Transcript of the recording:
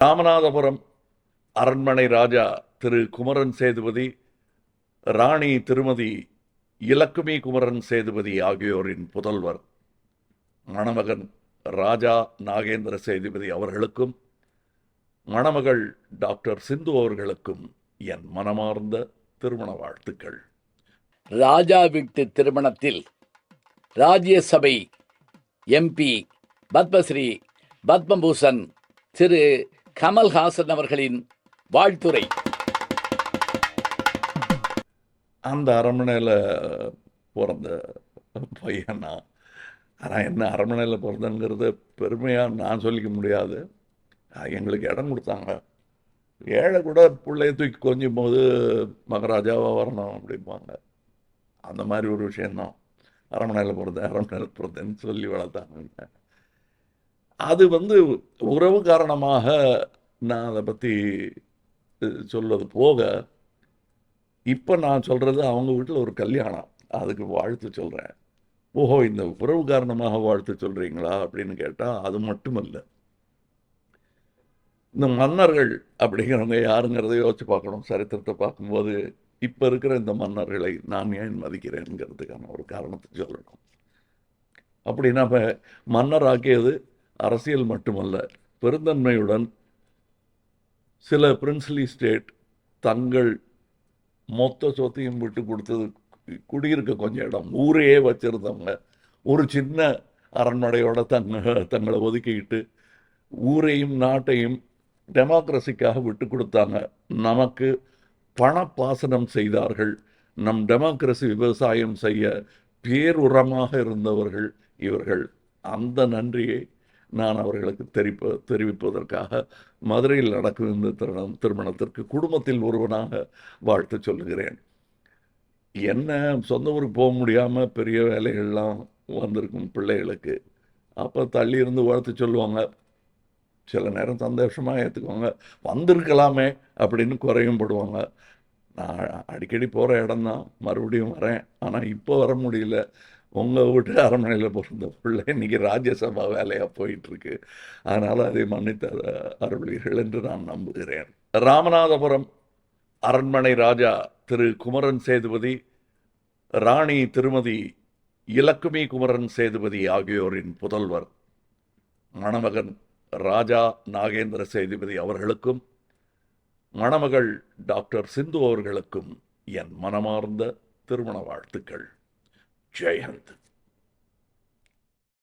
ராமநாதபுரம் அரண்மனை ராஜா திரு குமரன் சேதுபதி ராணி திருமதி இலக்குமி குமரன் சேதுபதி ஆகியோரின் புதல்வர் மணமகன் ராஜா நாகேந்திர சேதுபதி அவர்களுக்கும் மணமகள் டாக்டர் சிந்து அவர்களுக்கும் என் மனமார்ந்த திருமண வாழ்த்துக்கள். ராஜா வீட்டு திருமணத்தில் ராஜ்யசபை எம்பி பத்மஸ்ரீ பத்மபூஷன் திரு கமல்ஹாசன் அவர்களின் வாழ்த்துரை. அந்த அரண்மனையில் பிறந்த பையனா ஆனால் என்ன அரண்மனையில் பிறந்தங்கிறது பெருமையாக நான் சொல்லிக்க முடியாது. எங்களுக்கு இடம் கொடுத்தாங்க. ஏழை கூட பிள்ளைய தூக்கி கொஞ்சும் போது மகராஜாவாக வரணும் அப்படிம்பாங்க. அந்த மாதிரி ஒரு விஷயந்தான் அரண்மனையில் பிறந்தேன் அரண்மனையில் பிறந்தேன்னு சொல்லி வளர்த்தாங்க. அது வந்து உறவு காரணமாக நான் அதை பற்றி சொல்வது போக இப்போ நான் சொல்கிறது அவங்க வீட்டில் ஒரு கல்யாணம். அதுக்கு வாழ்த்து சொல்கிறேன் ஓஹோ இந்த உறவு காரணமாக வாழ்த்து சொல்கிறீங்களா அப்படின்னு கேட்டால் அது மட்டுமல்ல. இந்த மன்னர்கள் அப்படிங்கிறவங்க யாருங்கிறத யோசிச்சு பார்க்கணும். சரித்திரத்தை பார்க்கும்போது இப்போ இருக்கிற இந்த மன்னர்களை நான் ஏன் மதிக்கிறேங்கிறதுக்கான ஒரு காரணத்தை சொல்லணும். அப்படின்னா இப்போ மன்னர் ஆக்கியது அரசியல் மட்டுமல்ல பெருந்தன்மையுடன் சில பிரின்ஸ்லி ஸ்டேட் தங்கள் மொத்த சொத்தையும் விட்டு கொடுத்தது குடியிருக்க கொஞ்சம் இடம் ஊரையே வச்சுருந்தவங்க ஒரு சின்ன அரண்மனையோட தங்க தங்களை ஒதுக்கிக்கிட்டு ஊரையும் நாட்டையும் டெமோக்ரஸிக்காக விட்டு கொடுத்தாங்க. நமக்கு பணப்பாசனம் செய்தார்கள். நம் டெமோக்ரஸி விவசாயம் செய்ய பேருரமாக இருந்தவர்கள் இவர்கள். அந்த நன்றியை நான் அவர்களுக்கு தெரிப்ப தெரிவிப்பதற்காக மதுரையில் நடக்கும் இந்த திருமணம் திருமணத்திற்கு குடும்பத்தில் ஒருவனாக வாழ்த்து சொல்லுகிறேன். என்ன சொந்த ஊருக்கு போக முடியாமல் பெரிய வேலைகள்லாம் வந்திருக்கும் பிள்ளைகளுக்கு. அப்போ தள்ளி இருந்து வாழ்த்து சொல்லுவாங்க. சில நேரம் சந்தோஷமாக ஏற்றுக்குவாங்க வந்திருக்கலாமே அப்படின்னு குறையும் படுவாங்க. நான் அடிக்கடி போகிற இடம்தான். மறுபடியும் வரேன். ஆனால் இப்போ வர முடியல. உங்கள் வீட்டு அரண்மனையில் பிறந்த பிள்ளை இன்றைக்கி ராஜ்யசபா வேலையாக போயிட்டுருக்கு. அதனால் அதை மன்னித்த அருள்வீர்கள் என்று நான் நம்புகிறேன். ராமநாதபுரம் அரண்மனை ராஜா திரு குமரன் சேதுபதி ராணி திருமதி இலக்குமி குமரன் சேதுபதி ஆகியோரின் புதல்வர் மணமகன் ராஜா நாகேந்திர சேதுபதி அவர்களுக்கும் மணமகள் டாக்டர் சிந்து அவர்களுக்கும் என் மனமார்ந்த திருமண வாழ்த்துக்கள். giant